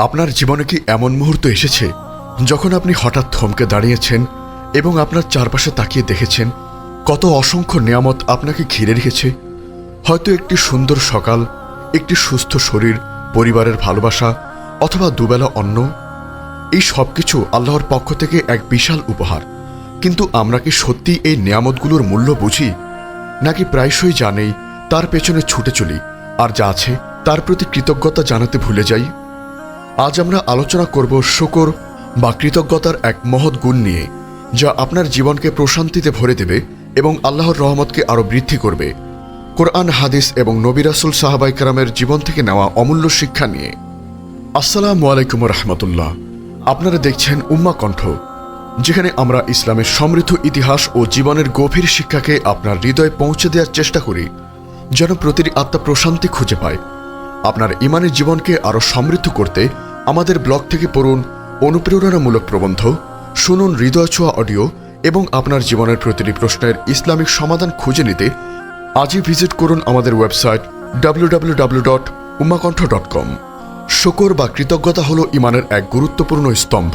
আপনার জীবনে কি এমন মুহূর্ত এসেছে যখন আপনি হঠাৎ থমকে দাঁড়িয়েছেন এবং আপনার চারপাশে তাকিয়ে দেখেছেন কত অসংখ্য নিয়ামত আপনাকে ঘিরে রেখেছে? হয়তো একটি সুন্দর সকাল, একটি সুস্থ শরীর, পরিবারের ভালোবাসা, অথবা দুবেলা অন্ন। এই সব কিছু আল্লাহর পক্ষ থেকে এক বিশাল উপহার। কিন্তু আমরা কি সত্যি এই নিয়ামতগুলোর মূল্য বুঝি? নাকি প্রায়শই জানেই, তার পেছনে ছুটে চলি, আর যা আছে তার প্রতি কৃতজ্ঞতা জানাতে ভুলে যাই? আজ আমরা আলোচনা করব শকর বা কৃতজ্ঞতার এক মহৎ গুণ নিয়ে, যা আপনার জীবনকে প্রশান্তিতে ভরে দেবে এবং আল্লাহর রহমতকে আরও বৃদ্ধি করবে। কোরআন, হাদিস এবং নবিরাসুল সাহাবাই কারামের জীবন থেকে নেওয়া অমূল্য শিক্ষা নিয়ে। আসসালামু আলাইকুম রহমতুল্লাহ। আপনারা দেখছেন উম্মা কণ্ঠ, যেখানে আমরা ইসলামের সমৃদ্ধ ইতিহাস ও জীবনের গভীর শিক্ষাকে আপনার হৃদয়ে পৌঁছে দেওয়ার চেষ্টা করি, যেন প্রতিটি আত্মা প্রশান্তি খুঁজে পায়। আপনার ইমানের জীবনকে আরও সমৃদ্ধ করতে আমাদের ব্লগ থেকে পড়ুন অনুপ্রেরণামূলক প্রবন্ধ, শুনুন হৃদয় ছোঁয়া অডিও এবং আপনার জীবনের প্রতিটি প্রশ্নের ইসলামিক সমাধান খুঁজে নিতে আজই ভিজিট করুন আমাদের ওয়েবসাইট ডাব্লিউডাব্লিউডাব্লিউ ডট উমাকণ্ঠ ডট কম শকর বা কৃতজ্ঞতা হল ইমানের এক গুরুত্বপূর্ণ স্তম্ভ।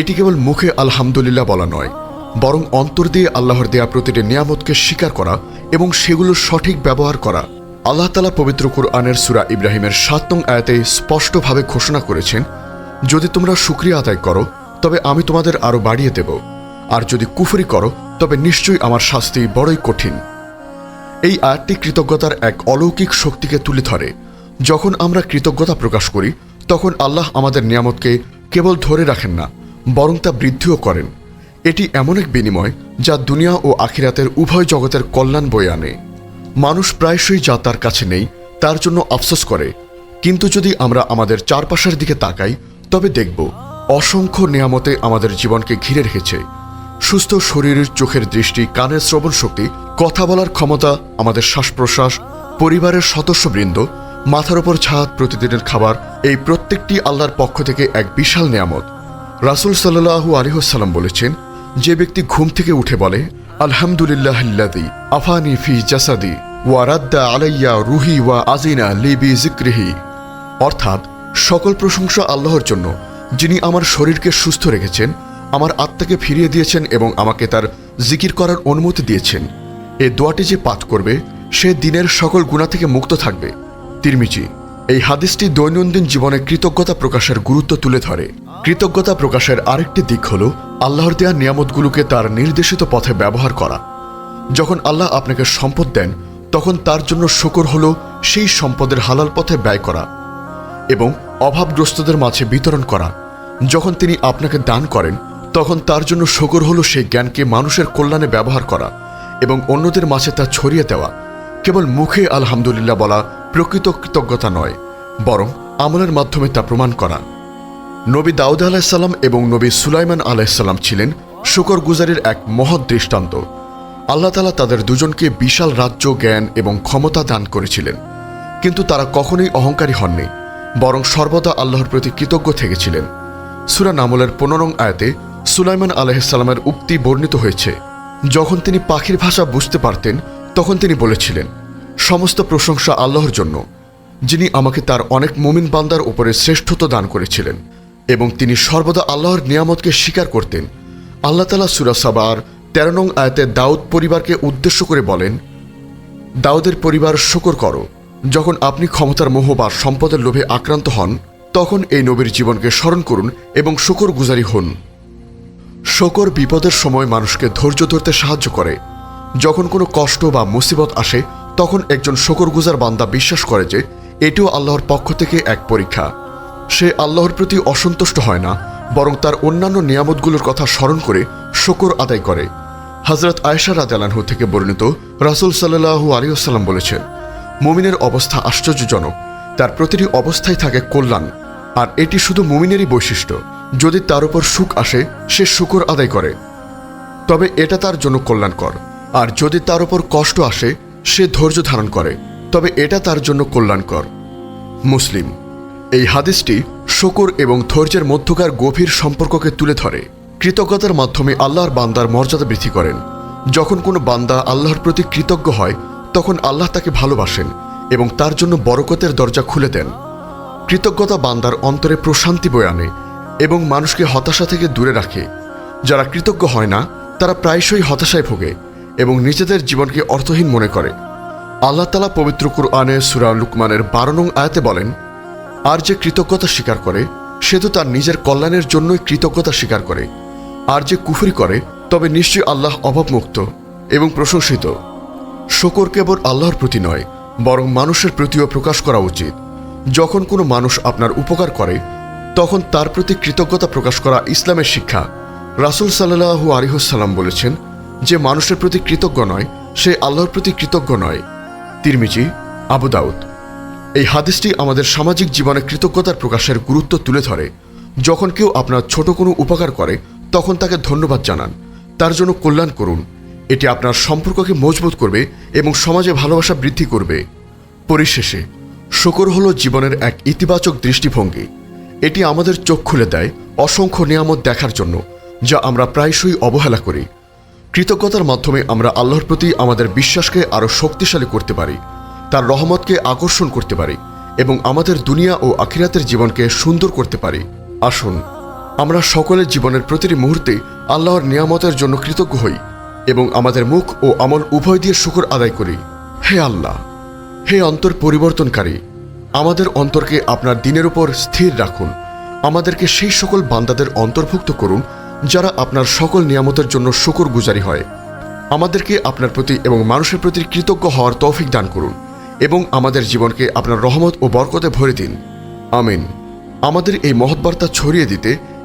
এটি কেবল মুখে আলহামদুলিল্লাহ বলা নয়, বরং অন্তর দিয়ে আল্লাহর দেয়া প্রতিটি নিয়ামতকে স্বীকার করা এবং সেগুলোর সঠিক ব্যবহার করা। আল্লাহ তালা পবিত্র কুরআনের সুরা ইব্রাহিমের সাত নং আয়াতে স্পষ্টভাবে ঘোষণা করেছেন, যদি তোমরা সুক্রিয়া আদায় করো, তবে আমি তোমাদের আরও বাড়িয়ে দেব। আর যদি কুফরি করো, তবে নিশ্চয়ই আমার শাস্তি বড়ই কঠিন। এই আয়াতটি কৃতজ্ঞতার এক অলৌকিক শক্তিকে তুলে ধরে। যখন আমরা কৃতজ্ঞতা প্রকাশ করি, তখন আল্লাহ আমাদের নিয়ামতকে কেবল ধরে রাখেন না, বরং তা বৃদ্ধিও করেন। এটি এমন এক বিনিময় যা দুনিয়া ও আখিরাতের উভয় জগতের কল্যাণ বয়ে আনে। মানুষ প্রায়শই যা তার কাছে নেই, তার জন্য আফসোস করে। কিন্তু যদি আমরা আমাদের চারপাশের দিকে তাকাই, তবে দেখব, অসংখ্য নিয়ামতে আমাদের জীবনকে ঘিরে রেখেছে। সুস্থ শরীরের চোখের দৃষ্টি, কানের শ্রবণ শক্তি, কথা বলার ক্ষমতা, আমাদের শ্বাস প্রশ্বাস পরিবারের সদস্যবৃন্দ, মাথার ওপর ছাদ প্রতিদিনের খাবার, এই প্রত্যেকটি আল্লাহর পক্ষ থেকে এক বিশাল নিয়ামত। রাসুল সাল্লাহু আলিহাল্লাম বলেছেন, যে ব্যক্তি ঘুম থেকে উঠে বলে আলহামদুলিল্লাহ আফানি ফি জাসাদি। ওয়া রাদ্দা আলাইয়া রুহি ওয়া আজিনা লিবি জিক্রিহি অর্থাৎ, সকল প্রশংসা আল্লাহর জন্য, যিনি আমার শরীরকে সুস্থ রেখেছেন, আমার আত্মাকে ফিরিয়ে দিয়েছেন এবং আমাকে তার জিকির করার অনুমতি দিয়েছেন। এ দোয়াটি যে পাঠ করবে, সে দিনের সকল গুণা থেকে মুক্ত থাকবে। তিরমিজি, এই হাদিসটি দৈনন্দিন জীবনে কৃতজ্ঞতা প্রকাশের গুরুত্ব তুলে ধরে। কৃতজ্ঞতা প্রকাশের আরেকটি দিক হল, আল্লাহর দেয়া নিয়ামতগুলোকে তার নির্দেশিত পথে ব্যবহার করা। যখন আল্লাহ আপনাকে সম্পদ দেন তখন তার জন্য শকর হল সেই সম্পদের হালাল পথে ব্যয় করা এবং অভাবগ্রস্তদের মাঝে বিতরণ করা। যখন তিনি আপনাকে দান করেন, তখন তার জন্য শকর হল সেই জ্ঞানকে মানুষের কল্যাণে ব্যবহার করা এবং অন্যদের মাঝে তা ছড়িয়ে দেওয়া। কেবল মুখে আলহামদুলিল্লাহ বলা প্রকৃত কৃতজ্ঞতা নয়, বরং আমলের মাধ্যমে তা প্রমাণ করা। নবী দাউদ আলাহিসাল্লাম এবং নবী সুলাইমান আলাহিসাল্লাম ছিলেন শুকর গুজারের এক মহৎ দৃষ্টান্ত। আল্লাহ তালা তাদের দুজনকে বিশাল রাজ্য, জ্ঞান এবং ক্ষমতা দান করেছিলেন। কিন্তু তারা কখনোই অহংকারী হননি, বরং সর্বদা আল্লাহর প্রতি কৃতজ্ঞ থেকেছিলেন। সুরা নামলের পনেরং আয়াতে সুলাইমান আলাহিসাল্লামের উক্তি বর্ণিত হয়েছে। যখন তিনি পাখির ভাষা বুঝতে পারতেন, তখন তিনি বলেছিলেন, সমস্ত প্রশংসা আল্লাহর জন্য, যিনি আমাকে তার অনেক মুমিন বান্দার উপরে শ্রেষ্ঠত্ব দান করেছিলেন এবং তিনি সর্বদা আল্লাহর নিয়ামতকে স্বীকার করতেন। আল্লাহ তালা সুরা সাবার তেরো নং আয়াতে দাউদ পরিবারকে উদ্দেশ্য করে বলেন, দাউদের পরিবার শকর করো। যখন আপনি ক্ষমতার মোহ বা সম্পদের লোভে আক্রান্ত হন, তখন এই নবীর জীবনকে স্মরণ করুন এবং শকর গুজারি হন। শকর বিপদের সময় মানুষকে ধৈর্য ধরতে সাহায্য করে। যখন কোনো কষ্ট বা মুসিবত আসে, তখন একজন শকরগুজার বান্দা বিশ্বাস করে যে, এটিও আল্লাহর পক্ষ থেকে এক পরীক্ষা। সে আল্লাহর প্রতি অসন্তুষ্ট হয় না, বরং তার অন্যান্য নিয়ামতগুলোর কথা স্মরণ করে শকর আদায় করে। হজরত আয়সা রাজালানহু থেকে বর্ণিত রাসুল সাল্লাহু আলিয়াল্লাম বলেছেন, মুমিনের অবস্থা আশ্চর্যজনক, তার প্রতিটি অবস্থায় থাকে কল্যাণ, আর এটি শুধু মুমিনেরই বৈশিষ্ট্য, যদি তার উপর সুখ আসে, সে শুকর আদায় করে। তবে এটা তার জন্য কল্যাণকর, আর যদি তার উপর কষ্ট আসে, সে ধৈর্য ধারণ করে, তবে এটা তার জন্য কল্যাণকর। মুসলিম, এই হাদিসটি শকর এবং ধৈর্যের মধ্যকার গভীর সম্পর্ককে তুলে ধরে। কৃতজ্ঞতার মাধ্যমে আল্লাহর বান্দার মর্যাদা বৃদ্ধি করেন। যখন কোনো বান্দা আল্লাহর প্রতি কৃতজ্ঞ হয়, তখন আল্লাহ তাকে ভালোবাসেন এবং তার জন্য বরকতের দরজা খুলে দেন। কৃতজ্ঞতা বান্দার অন্তরে প্রশান্তি বয়ে আনে এবং মানুষকে হতাশা থেকে দূরে রাখে। যারা কৃতজ্ঞ হয় না, তারা প্রায়শই হতাশায় ভোগে এবং নিজেদের জীবনকে অর্থহীন মনে করে। আল্লাহ তালা পবিত্র কুরআনে সুরা লুকমানের বারো নং আয়াতে বলেন, আর যে কৃতজ্ঞতা স্বীকার করে, সে তো তার নিজের কল্যাণের জন্যই কৃতজ্ঞতা স্বীকার করে। আর যে কুফরি করে, তবে নিশ্চয়ই আল্লাহ অভাবমুক্ত এবং প্রশংসিত। শকর কেবল আল্লাহর প্রতি নয়, বরং মানুষের প্রতিও প্রকাশ করা উচিত। যখন কোনো মানুষ আপনার উপকার করে, তখন তার প্রতি কৃতজ্ঞতা প্রকাশ করা ইসলামের শিক্ষা। রাসুল সাল্লাহু আলিহসাল্লাম বলেছেন, যে মানুষের প্রতি কৃতজ্ঞ নয়, সে আল্লাহর প্রতি কৃতজ্ঞ নয়। তিরমিজি, আবু দাউদ। এই হাদিসটি আমাদের সামাজিক জীবনে কৃতজ্ঞতার প্রকাশের গুরুত্ব তুলে ধরে। যখন কেউ আপনার ছোট কোনো উপকার করে তখন তাকে ধন্যবাদ জানান। তার জন্য কল্যাণ করুন। এটি আপনার সম্পর্ককে মজবুত করবে এবং সমাজে ভালোবাসা বৃদ্ধি করবে। পরিশেষে, শকর হলো জীবনের এক ইতিবাচক দৃষ্টিভঙ্গি। এটি আমাদের চোখ খুলে দেয় অসংখ্য নিয়ামত দেখার জন্য, যা আমরা প্রায়শই অবহেলা করি। কৃতজ্ঞতার মাধ্যমে আমরা আল্লাহর প্রতি আমাদের বিশ্বাসকে আরও শক্তিশালী করতে পারি, তার রহমতকে আকর্ষণ করতে পারি এবং আমাদের দুনিয়া ও আখিরাতের জীবনকে সুন্দর করতে পারি। আসুন আমরা সকলের জীবনের প্রতিটি মুহূর্তে আল্লাহর নিয়ামতের জন্য কৃতজ্ঞ হই এবং আমাদের মুখ ও আমল উভয় দিয়ে শুকর আদায় করি। হে আল্লাহ, হে অন্তর পরিবর্তনকারী, আমাদের অন্তরকে আপনার দিনের উপর স্থির রাখুন। আমাদেরকে সেই সকল বান্দাদের অন্তর্ভুক্ত করুন যারা আপনার সকল নিয়ামতের জন্য শুকর গুজারি হয়। আমাদেরকে আপনার প্রতি এবং মানুষের প্রতি কৃতজ্ঞ হওয়ার তৌফিক দান করুন এবং আমাদের জীবনকে আপনার রহমত ও বরকতে ভরে দিন। আমিন। আমাদের এই মহৎ বার্তা ছড়িয়ে দিতে